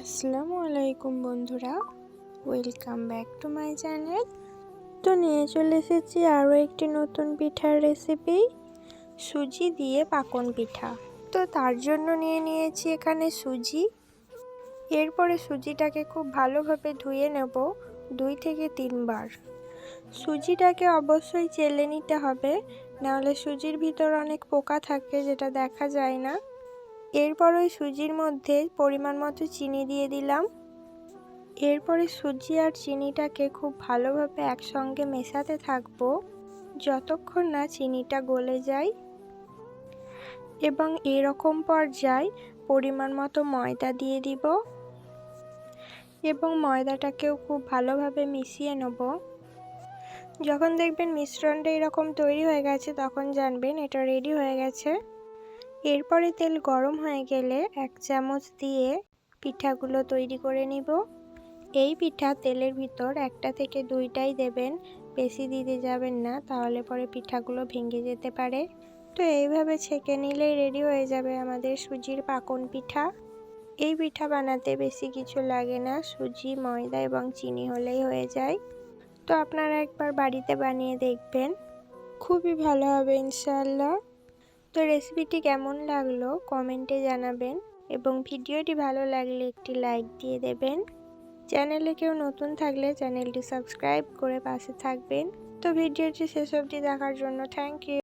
আসসালামু আলাইকুম বন্ধুরা, welcome back to my channel. তো নিয়ে চলে এসেছি আরও একটি নতুন পিঠার রেসিপি, সুজি দিয়ে পাকন পিঠা। তো তার জন্য নিয়ে নিয়েছি এখানে সুজি। এরপরে সুজিটাকে খুব ভালোভাবে ধুয়ে নেব দুই থেকে তিনবার। সুজিটাকে অবশ্যই চেলে নিতে হবে, নাহলে সুজির ভিতর অনেক পোকা থাকে যেটা দেখা যায় না। এরপর ওই সুজির মধ্যে পরিমাণ মতো চিনি দিয়ে দিলাম। এরপরে সুজি আর চিনিটাকে খুব ভালোভাবে একসঙ্গে মেশাতে থাকব, যতক্ষণ না চিনিটা গলে যায় এবং এরকম পর্যায়ে পরিমাণ মতো ময়দা দিয়ে দিব এবং ময়দাটাকেও খুব ভালোভাবে মিশিয়ে নেব। যখন দেখবেন মিশ্রণটা এরকম তৈরি হয়ে গেছে, তখন জানবেন এটা রেডি হয়ে গেছে। এরপরে তেল গরম হয়ে গেলে এক চামচ দিয়ে পিঠাগুলো তৈরি করে নিব। এই পিঠা তেলের ভিতর একটা থেকে দুইটাই দেবেন, বেশি দিতে যাবেন না, তাহলে পরে পিঠাগুলো ভেঙে যেতে পারে। তো এইভাবে ছেঁকে নিলেই রেডি হয়ে যাবে আমাদের সুজির পাকন পিঠা। এই পিঠা বানাতে বেশি কিছু লাগে না, সুজি, ময়দা এবং চিনি হলেই হয়ে যায়। তো আপনারা একবার বাড়িতে বানিয়ে দেখবেন। খুবই ভালো হবে, ইনশাআল্লাহ। তো রেসিপিটি কেমন লাগল কমেন্টে জানাবেন এবং ভিডিওটি ভালো লাগলে একটি লাইক দিয়ে দেবেন। চ্যানেলে কেউ নতুন থাকলে চ্যানেলটি সাবস্ক্রাইব করে পাশে থাকবেন। তো ভিডিওটি শেষ অবধি দেখার জন্য থ্যাংক ইউ